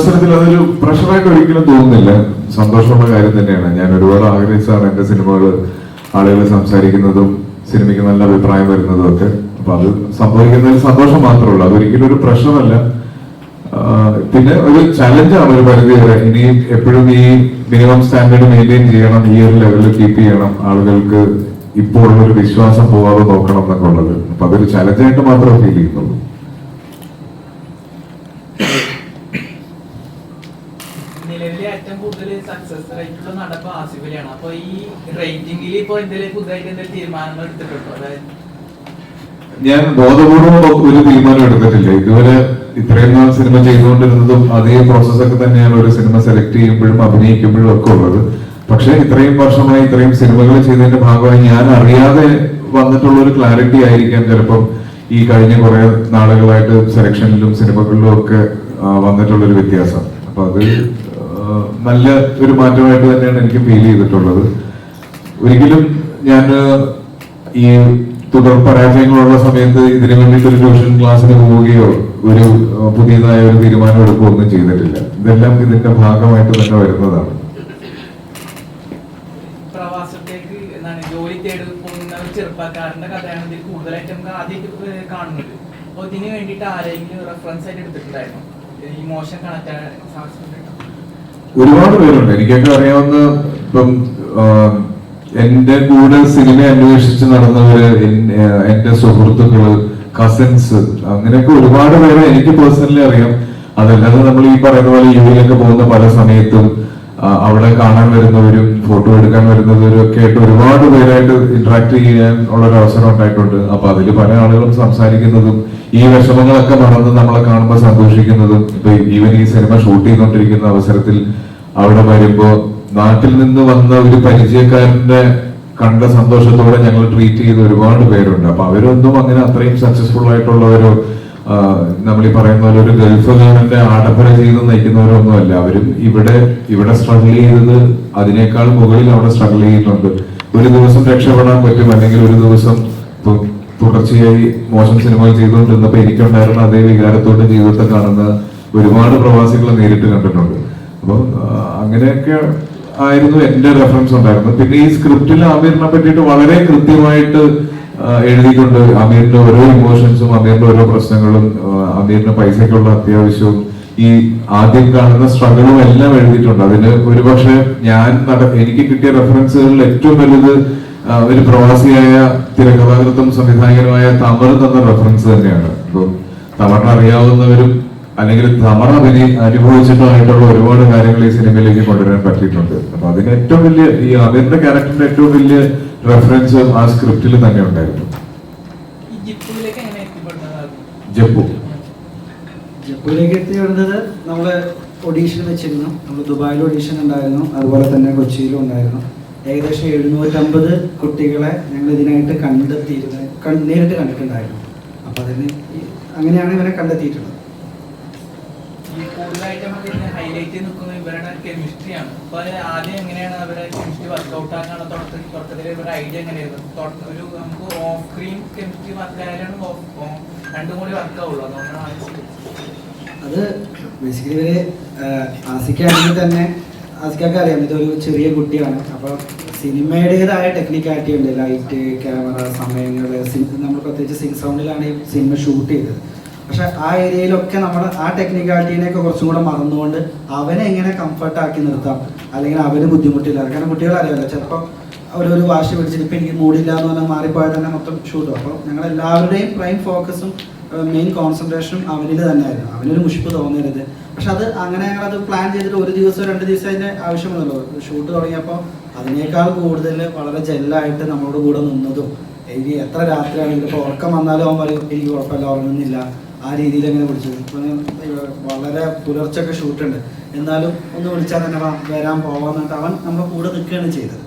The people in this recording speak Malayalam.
അവസരത്തിൽ അതൊരു പ്രഷറായിട്ട് ഒരിക്കലും തോന്നുന്നില്ല. സന്തോഷമുള്ള കാര്യം തന്നെയാണ്. ഞാൻ ഒരുപാട് ആഗ്രഹിച്ചാണ് എന്റെ സിനിമകൾ ആളുകൾ സംസാരിക്കുന്നതും സിനിമയ്ക്ക് നല്ല അഭിപ്രായം വരുന്നതും ഒക്കെ. അപ്പൊ അത് സംഭവിക്കുന്നതിൽ സന്തോഷം മാത്രമേ ഉള്ളൂ. അതൊരിക്കലും ഒരു പ്രശ്നമല്ല പിന്നെ ഒരു ചലഞ്ചാണ് ഒരു പരിധി വരെ. ഇനി എപ്പോഴും ഈ മിനിമം സ്റ്റാൻഡേർഡ് മെയിന്റെയിൻ ചെയ്യണം ഈ ഒരു ലെവലിൽ കീപ്പ് ചെയ്യണം. ആളുകൾക്ക് ഇപ്പോൾ ഒരു വിശ്വാസം പോവാതെ നോക്കണം എന്നൊക്കെ ഉള്ളത്. അപ്പൊ അതൊരു ചലഞ്ചായിട്ട് മാത്രമേ ഫീൽ ചെയ്യുന്നുള്ളൂ നിലവിലെ ഏറ്റവും കൂടുതൽ സക്സസ് റേറ്റ് ഉള്ള നടപ്പ് ആസിഫലിയാണ്. അപ്പൊ ഈ റേറ്റിംഗിൽ ഇപ്പൊ എന്തെങ്കിലും പുതുതായിട്ട് എന്തെങ്കിലും തീരുമാനങ്ങൾ എടുത്തിട്ടുണ്ടോ? അതായത് ഞാൻ ബോധപൂർവം ഒരു തീരുമാനം എടുത്തിട്ടില്ല. ഇതുവരെ ഇത്രയും നാൾ സിനിമ ചെയ്തുകൊണ്ടിരുന്നതും അതേ പ്രോസസ്സൊക്കെ തന്നെയാണ് ഒരു സിനിമ സെലക്ട് ചെയ്യുമ്പോഴും അഭിനയിക്കുമ്പോഴും ഒക്കെ ഉള്ളത്. പക്ഷെ ഇത്രയും വർഷമായി ഇത്രയും സിനിമകൾ ചെയ്തതിന്റെ ഭാഗമായി ഞാൻ അറിയാതെ വന്നിട്ടുള്ള ഒരു ക്ലാരിറ്റി ആയിരിക്കാം ചിലപ്പം ഈ കഴിഞ്ഞ കുറെ നാളുകളായിട്ട് സെലക്ഷനിലും സിനിമകളിലും ഒക്കെ വന്നിട്ടുള്ളൊരു വ്യത്യാസം. അപ്പൊ അത് നല്ല ഒരു മാറ്റമായിട്ട് തന്നെയാണ് എനിക്ക് ഫീൽ ചെയ്തിട്ടുള്ളത്. ഒരിക്കലും ഞാൻ ഈ തുടർ പരാജയങ്ങളുള്ള സമയത്ത് ഇതിനു വേണ്ടിയിട്ട് ഒരു ട്യൂഷൻ ക്ലാസ്സിന് പോവുകയോ ഒരു പുതിയതായ ഒരു തീരുമാനം എടുക്കുകയോ ഒന്നും ചെയ്തിട്ടില്ല. ഇതെല്ലാം ഇതിന്റെ ഭാഗമായിട്ട് തന്നെ വരുന്നതാണ്. ചെറുപ്പക്കാരന്റെ കഥയാണ് ഇതിൽ കൂടുതലായിട്ട് നമുക്ക് ആദ്യമായിട്ട് കാണുന്നത്. അപ്പൊ ഇതിന് വേണ്ടിയിട്ട് ആരെങ്കിലും റെഫറൻസ് ആയിട്ട് എടുത്തിട്ടുണ്ടായിരുന്നു? മോശം കണക്ട് ഒരുപാട് പേരുണ്ട്. എനിക്കൊക്കെ അറിയാവുന്ന ഇപ്പം എന്റെ കൂടെ സിനിമ അന്വേഷിച്ച് നടന്നവര് എന്റെ സുഹൃത്തുക്കൾ കസിൻസ് അങ്ങനെയൊക്കെ ഒരുപാട് പേരെ എനിക്ക് പേഴ്സണലി അറിയാം. അതല്ലാതെ നമ്മൾ ഈ പറയുന്ന പോലെ യുവിലൊക്കെ പോകുന്ന പല സമയത്തും അവിടെ കാണാൻ വരുന്നവരും ഫോട്ടോ എടുക്കാൻ വരുന്നവരും ഒക്കെ ആയിട്ട് ഒരുപാട് പേരായിട്ട് ഇന്ററാക്ട് ചെയ്യാൻ ഉള്ള ഒരു അവസരം ഉണ്ടായിട്ടുണ്ട്. അപ്പൊ അതിൽ പല ആളുകളും സംസാരിക്കുന്നതും ഈ വിഷമങ്ങളൊക്കെ മറന്ന് നമ്മളെ കാണുമ്പോൾ സന്തോഷിക്കുന്നതും ഇപ്പൊ ഈവൻ ഈ സിനിമ ഷൂട്ട് ചെയ്തുകൊണ്ടിരിക്കുന്ന അവസരത്തിൽ അവിടെ വരുമ്പോ നാട്ടിൽ നിന്ന് വന്ന ഒരു പരിചയക്കാരന്റെ കണ്ട സന്തോഷത്തോടെ ഞങ്ങൾ ട്രീറ്റ് ചെയ്ത ഒരുപാട് പേരുണ്ട്. അപ്പൊ അവരൊന്നും അങ്ങനെ അത്രയും സക്സസ്ഫുൾ ആയിട്ടുള്ളവരോ നമ്മൾ ഈ പറയുന്ന പോലെ ഒരു ഗൾഫുകാരന്റെ ആഡംബര ജീവിതം നയിക്കുന്നവരൊന്നുമല്ല. അവരും ഇവിടെ ഇവിടെ സ്ട്രഗിൾ ചെയ്തത് അതിനേക്കാൾ മുകളിൽ അവിടെ സ്ട്രഗിൾ ചെയ്യുന്നുണ്ട്. ഒരു ദിവസം രക്ഷപ്പെടാൻ പറ്റും അല്ലെങ്കിൽ ഒരു ദിവസം തുടർച്ചയായി മോശം സിനിമകൾ ചെയ്തുകൊണ്ടിരുന്നപ്പോ എനിക്കുണ്ടായിരുന്ന അതേ വികാരത്തോടെ ജീവിതത്തെ കാണുന്ന ഒരുപാട് പ്രവാസികളെ നേരിട്ട് കണ്ടിട്ടുണ്ട്. അപ്പൊ അങ്ങനെയൊക്കെ ആയിരുന്നു എന്റെ റെഫറൻസ് ഉണ്ടായിരുന്നത്. പിന്നെ ഈ സ്ക്രിപ്റ്റിൽ ആമീറിനെ പറ്റിയിട്ട് വളരെ കൃത്യമായിട്ട് ആ, എഴുതിയിട്ടുണ്ട് അമീറിന്റെ ഓരോ ഇമോഷൻസും അമീറിന്റെ ഓരോ പ്രശ്നങ്ങളും അമീറിന്റെ അമീറിന് പൈസയ്ക്കുള്ള അത്യാവശ്യവും ഈ ആദ്യം കാണുന്ന സ്ട്രഗിളും എല്ലാം എഴുതിയിട്ടുണ്ട്. അതിന് ഒരുപക്ഷെ ഞാൻ എനിക്ക് കിട്ടിയ റെഫറൻസുകളിൽ ഏറ്റവും വലുത് ഒരു പ്രവാസിയായ തിരക്കഥാകൃത്തും സംവിധായകനുമായ തമർ തന്ന റെഫറൻസ് തന്നെയാണ്. അപ്പോൾ തമറിനെ അറിയാവുന്നവരും അല്ലെങ്കിൽ തമർ അഭിനയി അനുഭവിച്ചിട്ടായിട്ടുള്ള ഒരുപാട് കാര്യങ്ങൾ ഈ സിനിമയിലേക്ക് കൊണ്ടുവരാൻ പറ്റിയിട്ടുണ്ട്. അപ്പൊ അതിന് ഏറ്റവും വലിയ ഈ അമീറിന്റെ ക്യാരക്ടറിന്റെ ഏറ്റവും വലിയ റെഫറൻസ് ആ സ്ക്രിപ്റ്റിൽ തന്നെ ഉണ്ടായിരുന്നു. ഈ ജപ്പുവിലേക്ക് എങ്ങനെ വരുന്നത് ജപ്പു നമ്മൾ ഒഡീഷൻ വെച്ചിരുന്നു. നമ്മൾ ദുബായിൽ ഒഡീഷൻ ഉണ്ടായിരുന്നു. അതുപോലെ തന്നെ കൊച്ചിയിലും ഉണ്ടായിരുന്നു. ഏകദേശം എഴുന്നൂറ്റമ്പത് കുട്ടികളെ ഞങ്ങൾ ഇതിനായിട്ട് കണ്ടെത്തിയിരുന്നത് നേരിട്ട് കണ്ടിട്ടുണ്ടായിരുന്നു. അപ്പോൾ അതിന് അങ്ങനെയാണ് ഇവരെ കണ്ടെത്തിയിട്ടുള്ളത്. ഈ കൂടുതലായിട്ട് ഇതിനെ ഹൈലൈറ്റ് ചെയ്ത് നിൽക്കുന്നത് ഇവരുടെ കെമിസ്ട്രിയാണ് അപ്പൊ ആദ്യം എങ്ങനെയാണ് അവരെ കെമിസ്ട്രി വർക്ക്ഔട്ട് ആക്കാനുള്ള തുടക്കത്തിൽ തുടക്കത്തിൽ ഇവരുടെ ഐഡിയ എങ്ങനെയായിരുന്നു? ഒരു നമുക്ക് ഓഫ് ക്രീം കെമിസ്ട്രി വർക്ക് ആയാലും ഓഫ് രണ്ടും കൂടി വർക്കാവുള്ളൂ അതുകൊണ്ടാണ് അത് ബേസിക്കലി ഇവർ ആസിക്കാണെങ്കിൽ തന്നെ ആസിക്കൊക്കെ അറിയാം ഇതൊരു ചെറിയ കുട്ടിയാണ്. അപ്പോൾ സിനിമയുടേതായ ടെക്നിക്കാലിറ്റി ഉണ്ട്. ലൈറ്റ് ക്യാമറ സമയങ്ങൾ നമ്മൾ പ്രത്യേകിച്ച് സിംഗ് സൗണ്ടിലാണ് ഈ സിനിമ ഷൂട്ട് ചെയ്തത്. പക്ഷെ ആ ഏരിയയിലൊക്കെ നമ്മൾ ആ ടെക്നിക്കാലിറ്റീനെയൊക്കെ കുറച്ചും കൂടെ മറന്നുകൊണ്ട് അവനെ എങ്ങനെ കംഫർട്ടാക്കി നിർത്താം? അല്ലെങ്കിൽ അവന് ബുദ്ധിമുട്ടില്ല. കാരണം കുട്ടികൾ അറിയാമല്ലോ ചിലപ്പോൾ അവരൊരു വാശി പിടിച്ചിട്ട് ഇപ്പം എനിക്ക് മൂടില്ല എന്ന് പറഞ്ഞാൽ മാറിപ്പോയാൽ തന്നെ മൊത്തം ഷൂട്ടും അപ്പോൾ ഞങ്ങൾ എല്ലാവരുടെയും പ്രൈം ഫോക്കസും മെയിൻ കോൺസെൻട്രേഷനും അവനിൽ തന്നെയായിരുന്നു. അവനൊരു മുഷിപ്പ് തോന്നരുത്. പക്ഷെ അത് അങ്ങനെ ഞങ്ങളത് പ്ലാൻ ചെയ്തിട്ട് ഒരു ദിവസം രണ്ട് ദിവസം അതിന്റെ ആവശ്യമൊന്നുമല്ലോ. ഷൂട്ട് തുടങ്ങിയപ്പോൾ അതിനേക്കാൾ കൂടുതൽ വളരെ ജെല്ലായിട്ട് നമ്മളോട് കൂടെ നിന്നതും എനിക്ക് എത്ര രാത്രിയാണെങ്കിലും ഇപ്പോൾ ഉറക്കം വന്നാലും അവൻ പറയും എനിക്ക് കുഴപ്പമില്ല ഉറങ്ങുന്നില്ല. ആ രീതിയിൽ അങ്ങനെ വിളിച്ചു ഇപ്പം വളരെ പുലർച്ചൊക്കെ ഷൂട്ടുണ്ട് എന്നാലും ഒന്ന് വിളിച്ചാൽ തന്നെ വരാൻ പോവാന്നിട്ട് അവൻ നമ്മുടെ കൂടെ നിൽക്കുകയാണ് ചെയ്തത്.